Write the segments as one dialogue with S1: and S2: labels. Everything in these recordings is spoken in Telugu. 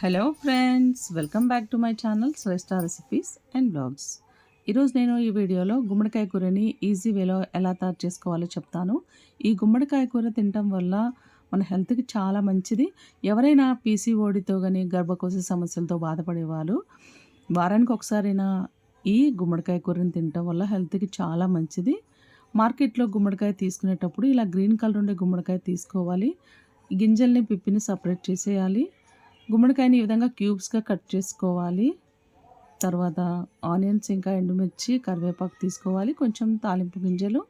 S1: Hello friends welcome back to my channel Shreshta recipes and blogs ఈరోజు నేను ఈ వీడియోలో గుమ్మడికాయ కూరని ఈజీ వేలో ఎలా తయారు చేసుకోవాలో చెప్తాను. ఈ గుమ్మడికాయ కూర తినటం వల్ల మన హెల్త్కి చాలా మంచిది. ఎవరైనా పీసీఓడితో కానీ గర్భకోశ సమస్యలతో బాధపడేవాళ్ళు వారానికి ఒకసారైనా ఈ గుమ్మడికాయ కూరని తినటం వల్ల హెల్త్కి చాలా మంచిది. మార్కెట్లో గుమ్మడికాయ తీసుకునేటప్పుడు ఇలా గ్రీన్ కలర్ ఉండే గుమ్మడికాయ తీసుకోవాలి. గింజల్ని పిప్పిని సపరేట్ చేసేయాలి. గుమ్మడికాయని ఈ విధంగా క్యూబ్స్గా కట్ చేసుకోవాలి. తర్వాత ఆనియన్స్ ఇంకా ఎండుమిర్చి కరివేపాకు తీసుకోవాలి. కొంచెం తాలింపు గింజలు.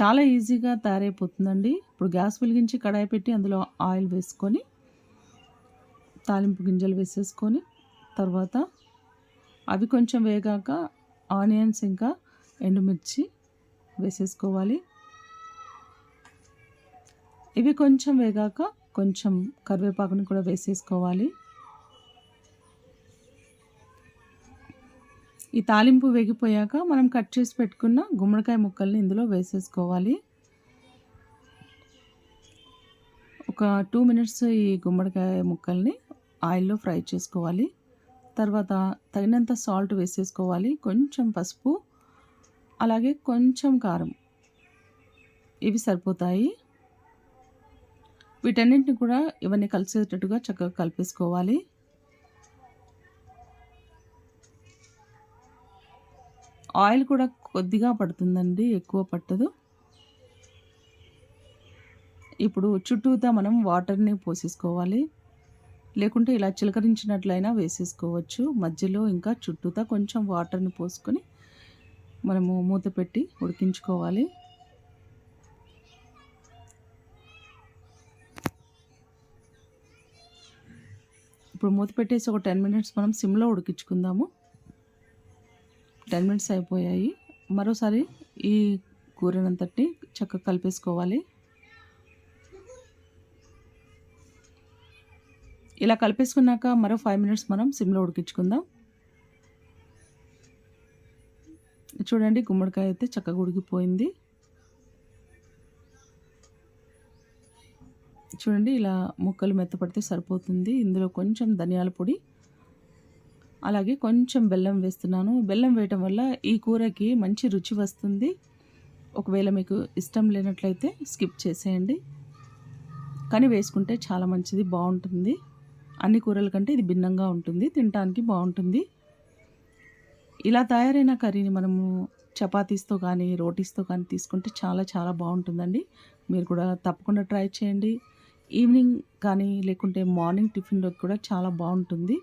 S1: చాలా ఈజీగా తయారైపోతుందండి. ఇప్పుడు గ్యాస్ వెలిగించి కడాయి పెట్టి అందులో ఆయిల్ వేసుకొని తాలింపు గింజలు వేసేసుకొని తర్వాత అవి కొంచెం వేగాక ఆనియన్స్ ఇంకా ఎండుమిర్చి వేసేసుకోవాలి. ఇవి కొంచెం వేగాక కొంచెం కరివేపాకుని కూడా వేసేసుకోవాలి. ఈ తాలింపు వేగిపోయాక మనం కట్ చేసి పెట్టుకున్న గుమ్మడికాయ ముక్కల్ని ఇందులో వేసేసుకోవాలి. ఒక టూ మినిట్స్ ఈ గుమ్మడికాయ ముక్కల్ని ఆయిల్లో ఫ్రై చేసుకోవాలి. తర్వాత తగినంత సాల్ట్ వేసేసుకోవాలి కొంచెం పసుపు అలాగే కొంచెం కారం. ఇవి సరిపోతాయి. వీటన్నింటిని కూడా ఇవన్నీ కలిసేటట్టుగా చక్కగా కలిపేసుకోవాలి. ఆయిల్ కూడా కొద్దిగా పడుతుందండి ఎక్కువ పట్టదు. ఇప్పుడు చుట్టూతా మనం వాటర్ని పోసేసుకోవాలి. లేకుంటే ఇలా చిలకరించినట్లయినా వేసేసుకోవచ్చు. మధ్యలో ఇంకా చుట్టూతా కొంచెం వాటర్ని పోసుకొని మనము మూత పెట్టి ఉడికించుకోవాలి. ఇప్పుడు మూత పెట్టేసి ఒక టెన్ మినిట్స్ మనం సిమ్లో ఉడికించుకుందాము. టెన్ మినిట్స్ అయిపోయాయి. మరోసారి ఈ కూరనంతటి చక్కగా కలిపేసుకోవాలి. ఇలా కలిపేసుకున్నాక మరో ఫైవ్ మినిట్స్ మనం సిమ్లో ఉడికించుకుందాం. చూడండి గుమ్మడికాయ అయితే చక్కగా ఉడికిపోయింది. చూడండి ఇలా ముక్కలు మెత్తపడితే సరిపోతుంది. ఇందులో కొంచెం ధనియాల పొడి అలాగే కొంచెం బెల్లం వేస్తున్నాను. బెల్లం వేయటం వల్ల ఈ కూరకి మంచి రుచి వస్తుంది. ఒకవేళ మీకు ఇష్టం లేనట్లయితే స్కిప్ చేసేయండి. కానీ వేసుకుంటే చాలా మంచిది బాగుంటుంది. అన్ని కూరల కంటే ఇది భిన్నంగా ఉంటుంది తినడానికి బాగుంటుంది. ఇలా తయారైన కర్రీని మనము చపాతీస్తో కానీ రోటీస్తో కానీ తీసుకుంటే చాలా చాలా బాగుంటుందండి. మీరు కూడా తప్పకుండా ట్రై చేయండి. ఈవినింగ్ కానీ లేకుంటే మార్నింగ్ టిఫిన్లోకి కూడా చాలా బాగుంటుంది.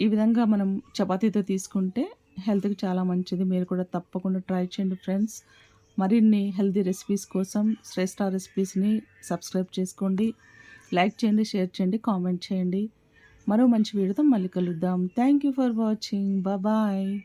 S1: ఈ విధంగా మనం చపాతీతో తీసుకుంటే హెల్త్కి చాలా మంచిది. మీరు కూడా తప్పకుండా ట్రై చేయండి ఫ్రెండ్స్. మరిన్ని హెల్తీ రెసిపీస్ కోసం శ్రేష్ఠ రెసిపీస్ని సబ్స్క్రైబ్ చేసుకోండి. లైక్ చేయండి షేర్ చేయండి కామెంట్ చేయండి. మరో మంచి వీడియోతో మళ్ళీ కలుద్దాం. Thank you for watching. Bye.